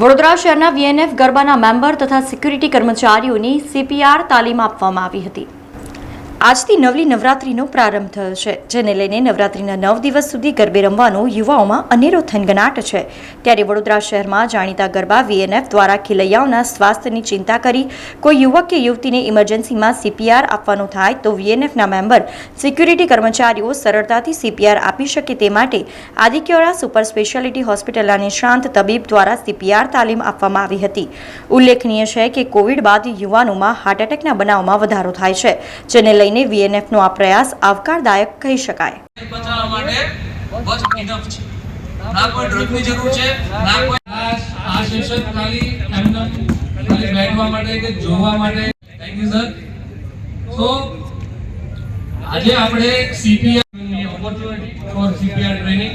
વડોદરા શહેરના વીએનએફ ગરબાના મેમ્બર તથા સિક્યુરિટી કર્મચારીઓની સીપીઆર તાલીમ આપવામાં આવી હતી. આજથી નવલી નવરાત્રીનો પ્રારંભ થયો છે, જેને લઈને નવરાત્રીના નવ દિવસ સુધી ગરબે રમવાનો યુવાઓમાં અનેરો થનગનાટ છે. ત્યારે વડોદરા શહેરમાં જાણીતા ગરબા વીએનએફ દ્વારા ખેલૈયાઓના સ્વાસ્થ્યની ચિંતા કરી કોઈ યુવક કે યુવતીને ઇમરજન્સીમાં સીપીઆર આપવાનું થાય તો વીએનએફના મેમ્બર, સિક્યુરિટી કર્મચારીઓ સરળતાથી સીપીઆર આપી શકે તે માટે આદિક્યોરા સુપર સ્પેશિયાલિટી હોસ્પિટલના નિષ્ણાંત તબીબ દ્વારા સીપીઆર તાલીમ આપવામાં આવી હતી. ઉલ્લેખનીય છે કે કોવિડ બાદ યુવાનોમાં હાર્ટ એટેકના બનાવમાં વધારો થાય છે, જેને લઈને વીએનએફનો આ પ્રયાસ આવકારદાયક કહી શકાય. આજે આપણે CPR opportunity for CPR training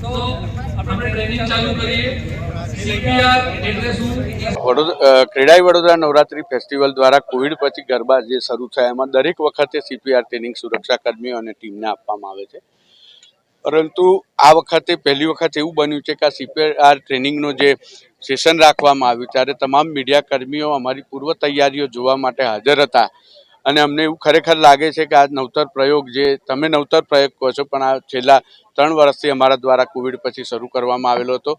તો આપણે ટ્રેનિંગ ચાલુ કરીએ. અ, વડોદરા નવરાત્રી ફેસ્ટિવલ દ્વારા કોવિડ પછી ગરબા જે શરૂ થયા એમાં દરેક વખતે સીપીઆર ટ્રેનિંગ સુરક્ષા કર્મીઓ અને ટીમને આપવામાં આવે છે. પરંતુ આ વખતે પહેલી વખત એવું બન્યું છે કે આ સીપીઆર ટ્રેનિંગનો જે સેશન રાખવામાં આવ્યું ત્યારે તમામ મીડિયા કર્મીઓ અમારી પૂર્વ તૈયારીઓ જોવા માટે હાજર હતા. અને અમને એવું ખરેખર લાગે છે કે આ નવતર પ્રયોગ જે તમે નવતર પ્રયોગ કહો છો પણ આ છેલ્લા ત્રણ વર્ષથી અમારા દ્વારા કોવિડ પછી શરૂ કરવામાં આવેલો હતો.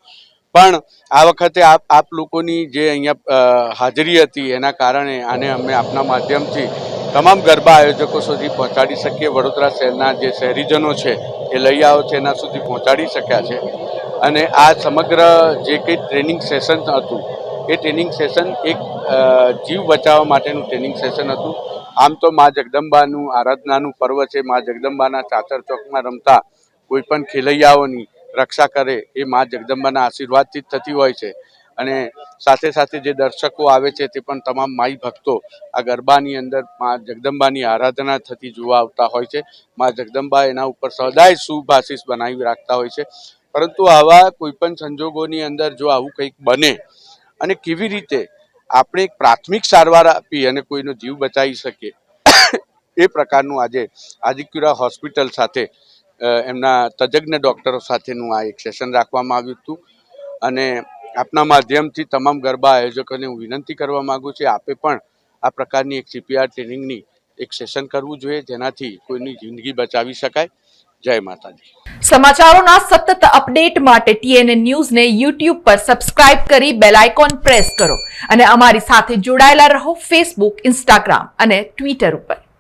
પણ આ વખતે આપ આપ લોકોની જે અહીંયા હાજરી હતી એના કારણે આને અમે આપના માધ્યમથી તમામ ગરબા આયોજકો સુધી પહોંચાડી શકીએ. વડોદરા શહેરના જે શહેરીજનો છે એ લઈ આવો છે, એના સુધી પહોંચાડી શક્યા છે. અને આ સમગ્ર જે કંઈ ટ્રેનિંગ સેશન હતું, એ ટ્રેનિંગ સેશન એક જીવ બચાવવા માટેનું ટ્રેનિંગ સેશન હતું. આમ તો મા જગદંબાનું આરાધનાનું પર્વ છે. મા જગદંબાના ચાચર ચોકમાં રમતા કોઈ પણ ખેલૈયાઓની રક્ષા કરે એ મા જગદંબાના આશીર્વાદથી જ થતી હોય છે. અને સાથે સાથે જે દર્શકો આવે છે તે પણ તમામ માઈ ભક્તો આ ગરબાની અંદર મા જગદંબાની આરાધના થતી જોવા આવતા હોય છે. મા જગદંબા એના ઉપર સદાય શુભ બનાવી રાખતા હોય છે. પરંતુ આવા કોઈપણ સંજોગોની અંદર જો આવું કંઈક બને અને કેવી રીતે આપણે એક પ્રાથમિક સારવાર આપી અને કોઈનો જીવ બચાવી શકીએ, એ પ્રકારનું આજે આદિક્યુરા હોસ્પિટલ સાથે એમના તજજ્ઞ ડૉક્ટરો સાથેનું આ એક સેશન રાખવામાં આવ્યું હતું. અને આપના માધ્યમથી તમામ ગરબા આયોજકોને હું વિનંતી કરવા માંગુ છું, આપે પણ આ પ્રકારની એક સીપીઆર ટ્રેનિંગની એક સેશન કરવું જોઈએ, જેનાથી કોઈની જિંદગી બચાવી શકાય. જય માતાજી. સમાચારોના સતત અપડેટ માટે ટીએનએ ન્યૂઝને યુટ્યુબ પર સબસ્ક્રાઇબ કરી બેલ આઇકોન પ્રેસ કરો. અને અમારી સાથે જોડાયેલા રહો ફેસબુક ઇન્સ્ટાગ્રામ અને ટ્વિટર ઉપર.